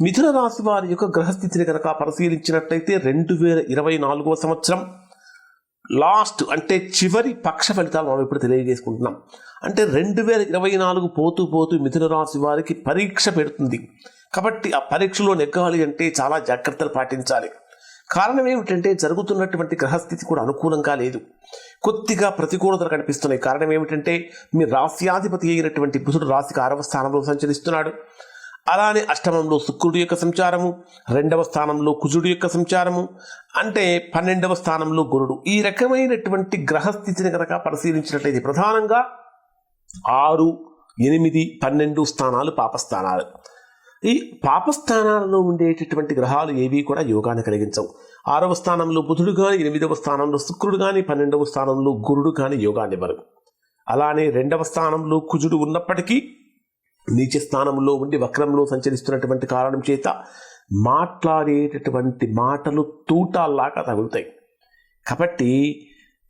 మిథున రాశి వారి యొక్క గ్రహస్థితిని కనుక పరిశీలించినట్లయితే రెండు వేల ఇరవై నాలుగవ సంవత్సరం లాస్ట్ అంటే చివరి పక్ష ఫలితాలు మనం ఇప్పుడు తెలియజేసుకుంటున్నాం. అంటే రెండు వేల ఇరవై నాలుగు పోతూ పోతూ మిథున రాశి వారికి పరీక్ష పెడుతుంది. కాబట్టి ఆ పరీక్షలో నెగ్గాలి అంటే చాలా జాగ్రత్తలు పాటించాలి. కారణం ఏమిటంటే జరుగుతున్నటువంటి గ్రహస్థితి కూడా అనుకూలంగా లేదు. కొద్దిగా ప్రతికూలతలు కనిపిస్తున్నాయి. కారణం ఏమిటంటే మీ రాశ్యాధిపతి అయినటువంటి బుధుడు రాశికి ఆరవ స్థానంలో సంచరిస్తున్నాడు. అలానే అష్టమంలో శుక్రుడి యొక్క సంచారము రెండవ స్థానంలో కుజుడి యొక్క సంచారము అంటే పన్నెండవ స్థానంలో గురుడు. ఈ రకమైనటువంటి గ్రహస్థితిని కనుక పరిశీలించినట్లయితే ప్రధానంగా ఆరు ఎనిమిది పన్నెండు స్థానాలు పాపస్థానాలు. ఈ పాపస్థానాలలో ఉండేటటువంటి గ్రహాలు ఏవి కూడా యోగాన్ని కలిగించవు. ఆరవ స్థానంలో బుధుడు కానీ ఎనిమిదవ స్థానంలో శుక్రుడు కానీ పన్నెండవ స్థానంలో గురుడు కానీ యోగాన్ని ఇవ్వరు. అలానే రెండవ స్థానంలో కుజుడు ఉన్నప్పటికీ నీచ స్థానంలో ఉండి వక్రంలో సంచరిస్తున్నటువంటి కారణం చేత మాట్లాడేటటువంటి మాటలు తూటాల్లాగా తగులుతాయి. కాబట్టి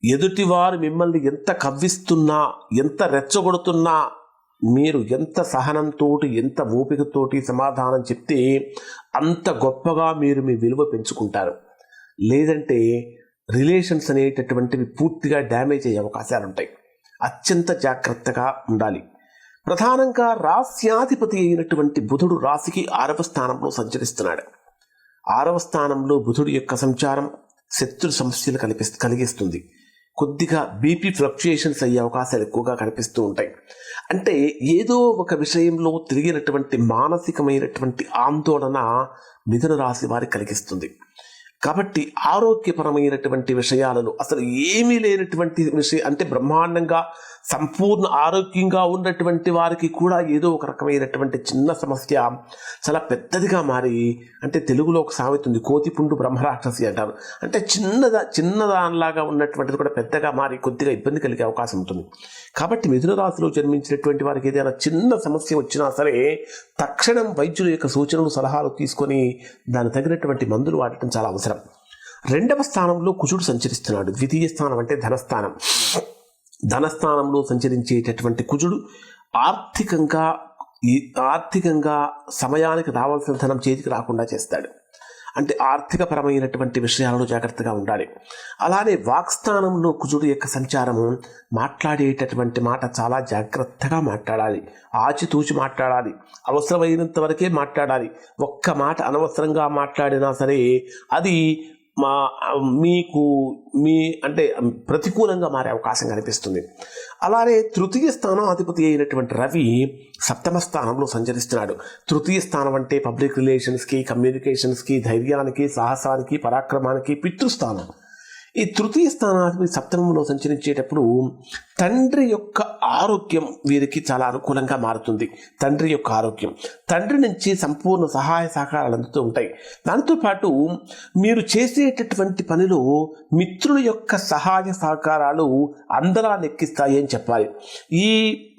ఎదుటివారు మిమ్మల్ని ఎంత కవ్విస్తున్నా ఎంత రెచ్చగొడుతున్నా మీరు ఎంత సహనంతో ఎంత ఓపికతోటి సమాధానం చెప్తే అంత గొప్పగా మీరు మీ విలువ పెంచుకుంటారు. లేదంటే రిలేషన్స్ అనేటటువంటివి పూర్తిగా డ్యామేజ్ అయ్యే అవకాశాలు ఉంటాయి అత్యంత జాగ్రత్తగా ఉండాలి. ప్రధానంగా రాస్యాధిపతి అయినటువంటి బుధుడు రాశికి ఆరవ స్థానంలో సంచరిస్తున్నాడు. ఆరవ స్థానంలో బుధుడు యొక్క సంచారం శత్రు సమస్యలు కల్పి కలిగిస్తుంది. కొద్దిగా బీపీ ఫ్లక్చుయేషన్స్ అయ్యే అవకాశాలు ఎక్కువగా కనిపిస్తూ ఉంటాయి. అంటే ఏదో ఒక విషయంలో తిరిగినటువంటి మానసికమైనటువంటి ఆందోళన మిథున రాశి వారికి కలిగిస్తుంది. కాబట్టి ఆరోగ్యపరమైనటువంటి విషయాలను అసలు ఏమీ లేనటువంటి విషయం అంటే బ్రహ్మాండంగా సంపూర్ణ ఆరోగ్యంగా ఉన్నటువంటి వారికి కూడా ఏదో ఒక రకమైనటువంటి చిన్న సమస్య చాలా పెద్దదిగా మారి అంటే తెలుగులో ఒక సామెత ఉంది కోతిపుండు బ్రహ్మరాక్షసి అంటారు. అంటే చిన్నదా చిన్నదానిలాగా ఉన్నటువంటిది కూడా పెద్దగా మారి కొద్దిగా ఇబ్బంది కలిగే అవకాశం ఉంటుంది. కాబట్టి మిథున రాశిలో జన్మించినటువంటి వారికి ఏదైనా చిన్న సమస్య వచ్చినా సరే తక్షణం వైద్యుల యొక్క సూచనలు సలహాలు తీసుకొని దానికి తగినటువంటి మందులు వాడటం చాలా అవసరం. రెండవ స్థానంలో కుజుడు సంచరిస్తున్నాడు. ద్వితీయ స్థానం అంటే ధనస్థానం. ధనస్థానంలో సంచరించేటటువంటి కుజుడు ఆర్థికంగా ఈ ఆర్థికంగా సమయానికి రావాల్సిన ధనం చేతికి రాకుండా చేస్తాడు. అంటే ఆర్థికపరమైనటువంటి విషయాలను జాగ్రత్తగా ఉండాలి. అలానే వాక్స్థానంలో కుజుడు యొక్క సంచారము మాట్లాడేటటువంటి మాట చాలా జాగ్రత్తగా మాట్లాడాలి. ఆచితూచి మాట్లాడాలి. అవసరమైనంత వరకే మాట్లాడాలి. ఒక్క మాట అనవసరంగా మాట్లాడినా సరే అది మా మీకు మీ అంటే ప్రతికూలంగా మారే అవకాశం కనిపిస్తుంది. అలానే తృతీయ స్థానం అధిపతి అయినటువంటి రవి సప్తమ స్థానంలో సంచరిస్తున్నాడు. తృతీయ స్థానం అంటే పబ్లిక్ రిలేషన్స్కి కమ్యూనికేషన్స్కి ధైర్యానికి సాహసానికి పరాక్రమానికి పితృస్థానం. ఈ తృతీయ స్థానాధిపతి సప్తమంలో సంచరించేటప్పుడు తండ్రి యొక్క ఆరోగ్యం వీరికి చాలా అనుకూలంగా మారుతుంది. తండ్రి యొక్క ఆరోగ్యం. తండ్రి నుంచి సంపూర్ణ సహాయ సహకారాలు అందుతూ ఉంటాయి. దాంతోపాటు మీరు చేసేటటువంటి పనిలో మిత్రుల యొక్క సహాయ సహకారాలు అందరా నెక్కిస్తాయి అని చెప్పాలి. ఈ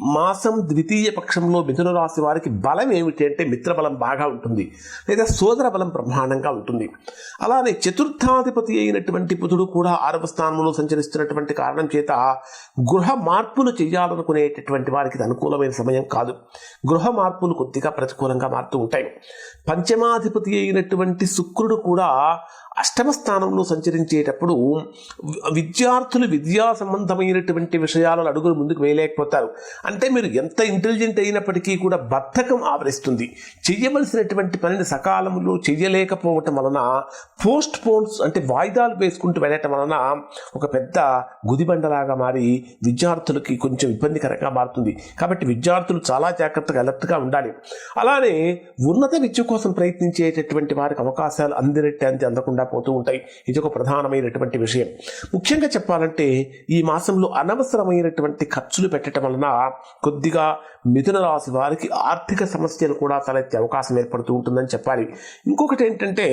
మాసం ద్వితీయ పక్షంలో మిథున రాశి వారికి బలం ఏమిటి అంటే మిత్రబలం బాగా ఉంటుంది. లేదా సోదర బలం బ్రహ్మాండంగా ఉంటుంది. అలానే చతుర్థాధిపతి అయినటువంటి బుధుడు కూడా ఆరవ స్థానంలో సంచరిస్తున్నటువంటి కారణం చేత గృహ గృహ మార్పులు చేయాలనుకునేటటువంటి వారికి ఇది అనుకూలమైన సమయం కాదు. గృహ మార్పులు కొద్దిగా ప్రతికూలంగా మారుతూ ఉంటాయి. పంచమాధిపతి అయినటువంటి శుక్రుడు కూడా అష్టమ స్థానంలో సంచరించేటప్పుడు విద్యార్థులు విద్యా సంబంధమైనటువంటి విషయాలను అడుగులు ముందుకు వేయలేకపోతారు. అంటే మీరు ఎంత ఇంటెలిజెంట్ అయినప్పటికీ కూడా బద్ధకం ఆవరిస్తుంది. చేయవలసినటువంటి పనిని సకాలంలో చేయలేకపోవటం వలన పోస్ట్ పోన్స్ అంటే వాయిదాలు వేసుకుంటూ వెళ్ళటం వలన ఒక పెద్ద గుదిబండలాగా మారి విద్యార్థులకి కొంచెం ఇబ్బందికరంగా మారుతుంది. కాబట్టి విద్యార్థులు చాలా జాగ్రత్తగా అలర్ట్గా ఉండాలి. అలానే ఉన్నత విద్య కోసం ప్రయత్నించేటటువంటి వారికి అవకాశాలు అందినట్టు అంతే అందకుండా పోతూ ఉంటాయి. ఇది ఒక ప్రధానమైనటువంటి విషయం. ముఖ్యంగా చెప్పాలంటే ఈ మాసంలో అనవసరమైనటువంటి ఖర్చులు పెట్టడం వలన కొద్దిగా మిథున రాశి వారికి ఆర్థిక సమస్యలు కూడా తలెత్తే అవకాశం ఏర్పడుతూ ఉంటుందని చెప్పాలి. ఇంకొకటి ఏంటంటే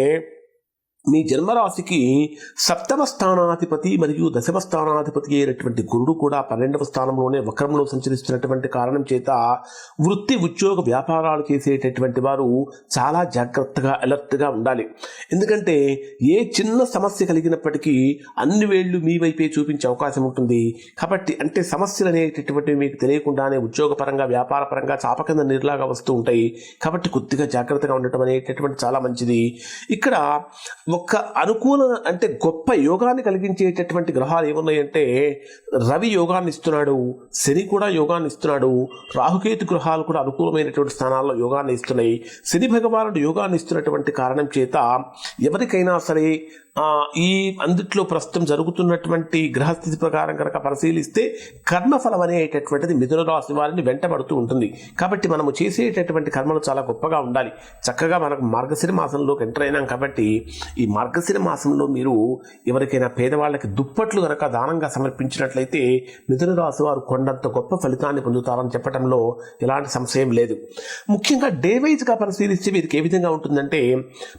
మీ జన్మరాశికి సప్తమ స్థానాధిపతి మరియు దశమ స్థానాధిపతి అయినటువంటి గురుడు కూడా పన్నెండవ స్థానంలోనే వక్రంలో సంచరిస్తున్నటువంటి కారణం చేత వృత్తి ఉద్యోగ వ్యాపారాలు చేసేటటువంటి వారు చాలా జాగ్రత్తగా అలర్ట్గా ఉండాలి. ఎందుకంటే ఏ చిన్న సమస్య కలిగినప్పటికీ అన్ని వేళ్ళు మీ వైపే చూపించే అవకాశం ఉంటుంది. కాబట్టి అంటే సమస్యలు అనేటటువంటివి మీకు తెలియకుండానే ఉద్యోగపరంగా వ్యాపారపరంగా చాప కింద నీరులాగా వస్తూ ఉంటాయి. కాబట్టి కొద్దిగా జాగ్రత్తగా ఉండటం అనేటటువంటి చాలా మంచిది. ఇక్కడ ఒక అనుకూల అంటే గొప్ప యోగాన్ని కలిగించేటటువంటి గ్రహాలు ఏమున్నాయంటే రవి యోగాన్ని ఇస్తున్నాడు శని కూడా యోగాన్ని ఇస్తున్నాడు రాహుకేతు గ్రహాలు కూడా అనుకూలమైనటువంటి స్థానాల్లో యోగాన్ని ఇస్తున్నాయి. శని భగవానుడు యోగాన్ని ఇస్తున్నటువంటి కారణం చేత ఎవరికైనా సరే ఈ అందుట్లో ప్రస్తుతం జరుగుతున్నటువంటి గ్రహస్థితి ప్రకారం కనుక పరిశీలిస్తే కర్మఫలం అనేటటువంటిది మిథున రాశి వారిని వెంటబడుతూ ఉంటుంది. కాబట్టి మనము చేసేటటువంటి కర్మలు చాలా గొప్పగా ఉండాలి. చక్కగా మనకు మార్గశిర మాసంలోకి ఎంటర్ అయినాం కాబట్టి ఈ మార్గశిర మాసంలో మీరు ఎవరికైనా పేదవాళ్ళకి దుప్పట్లు కనుక దానంగా సమర్పించినట్లయితే మిథున రాశి వారు కొండంత గొప్ప ఫలితాన్ని పొందుతారని చెప్పడంలో ఎలాంటి సంశయం లేదు. ముఖ్యంగా డే వైజ్గా పరిశీలిస్తే వీరికి ఏ విధంగా ఉంటుందంటే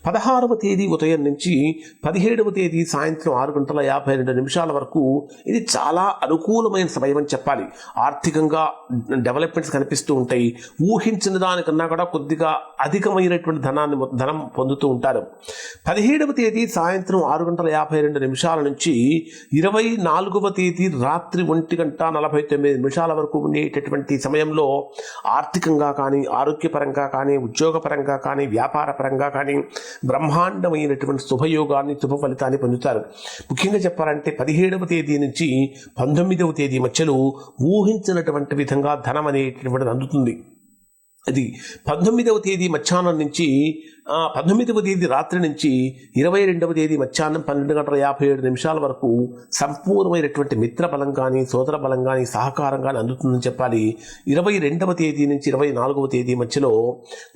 పదహారవ తేదీ ఉదయం నుంచి పది పదిహేడవ తేదీ సాయంత్రం ఆరు గంటల యాభై రెండు నిమిషాల వరకు ఇది చాలా అనుకూలమైన సమయం అని చెప్పాలి. ఆర్థికంగా డెవలప్మెంట్స్ కనిపిస్తూ ఉంటాయి. ఊహించిన దానికన్నా కూడా కొద్దిగా అధికమైనటువంటి ధనాన్ని ధనం పొందుతూ ఉంటారు. పదిహేడవ తేదీ సాయంత్రం ఆరు గంటల యాభై రెండు నిమిషాల నుంచి ఇరవై నాలుగవ తేదీ రాత్రి ఒంటి గంట నలభై తొమ్మిది నిమిషాల వరకు ఉండేటటువంటి సమయంలో ఆర్థికంగా కానీ ఆరోగ్యపరంగా కానీ ఉద్యోగపరంగా కానీ వ్యాపారపరంగా కానీ బ్రహ్మాండమైనటువంటి శుభయోగాన్ని శుభ ఫలితాన్ని పొందుతారు. ముఖ్యంగా చెప్పాలంటే పదిహేడవ తేదీ నుంచి పంతొమ్మిదవ తేదీ మధ్యలో ఊహించినటువంటి విధంగా ధనం అనేటటువంటిది అందుతుంది. అది పంతొమ్మిదవ తేదీ మధ్యాహ్నం నుంచి పంతొమ్మిదవ తేదీ రాత్రి నుంచి ఇరవై రెండవ తేదీ మధ్యాహ్నం పన్నెండు గంటల యాభై ఏడు నిమిషాల వరకు సంపూర్ణమైనటువంటి మిత్ర బలం కానీ సోదర బలం కానీ సహకారం కానీ అందుతుందని చెప్పాలి. ఇరవై రెండవ తేదీ నుంచి ఇరవై నాలుగవ తేదీ మధ్యలో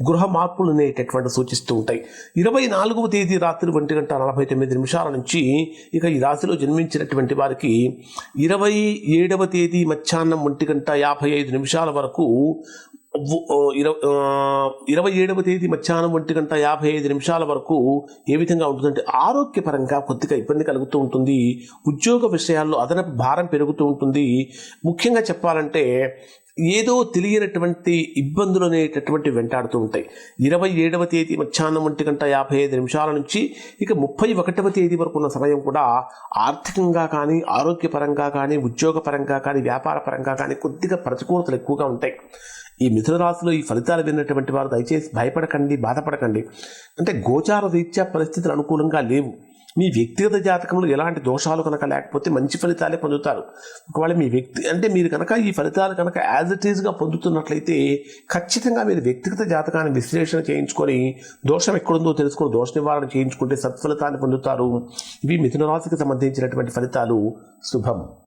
గృహ మార్పులు అనేటటువంటి సూచిస్తూ ఉంటాయి. ఇరవై నాలుగవ తేదీ రాత్రి ఒంటి గంట నలభై తొమ్మిది నిమిషాల నుంచి ఇక ఈ రాశిలో జన్మించినటువంటి వారికి ఇరవై ఏడవ తేదీ మధ్యాహ్నం ఒంటి గంట యాభై ఐదు నిమిషాల వరకు ఇరవై ఇరవై ఏడవ తేదీ మధ్యాహ్నం ఒంటి గంట యాభై ఐదు నిమిషాల వరకు ఏ విధంగా ఉంటుందంటే ఆరోగ్యపరంగా కొద్దిగా ఇబ్బంది కలుగుతూ ఉంటుంది. ఉద్యోగ విషయాల్లో అదనపు భారం పెరుగుతూ ఉంటుంది. ముఖ్యంగా చెప్పాలంటే ఏదో తెలియనటువంటి ఇబ్బందులు అనేటటువంటి వెంటాడుతూ ఉంటాయి. ఇరవై ఏడవ తేదీ మధ్యాహ్నం ఒంటి గంట యాభై ఐదు నిమిషాల నుంచి ఇక ముప్పై ఒకటవ తేదీ వరకు ఉన్న సమయం కూడా ఆర్థికంగా కానీ ఆరోగ్యపరంగా కానీ ఉద్యోగపరంగా కానీ వ్యాపార పరంగా కానీ కొద్దిగా ప్రతికూలతలు ఎక్కువగా ఉంటాయి. ఈ మిథున రాశిలో ఈ ఫలితాలు విన్నటువంటి వారు దయచేసి భయపడకండి బాధపడకండి. అంటే గోచార రీత్యా పరిస్థితులు అనుకూలంగా లేవు. మీ వ్యక్తిగత జాతకంలో ఎలాంటి దోషాలు కనుక లేకపోతే మంచి ఫలితాలే పొందుతారు. ఒకవేళ మీ వ్యక్తి అంటే మీరు కనుక ఈ ఫలితాలు కనుక యాజ్ ఇట్ ఈజ్గా పొందుతున్నట్లయితే ఖచ్చితంగా మీరు వ్యక్తిగత జాతకాన్ని విశ్లేషణ చేయించుకొని దోషం ఎక్కడుందో తెలుసుకొని దోష నివారణ చేయించుకుంటే సత్ఫలితాన్ని పొందుతారు. ఇవి మిథున రాశికి సంబంధించినటువంటి ఫలితాలు. శుభం.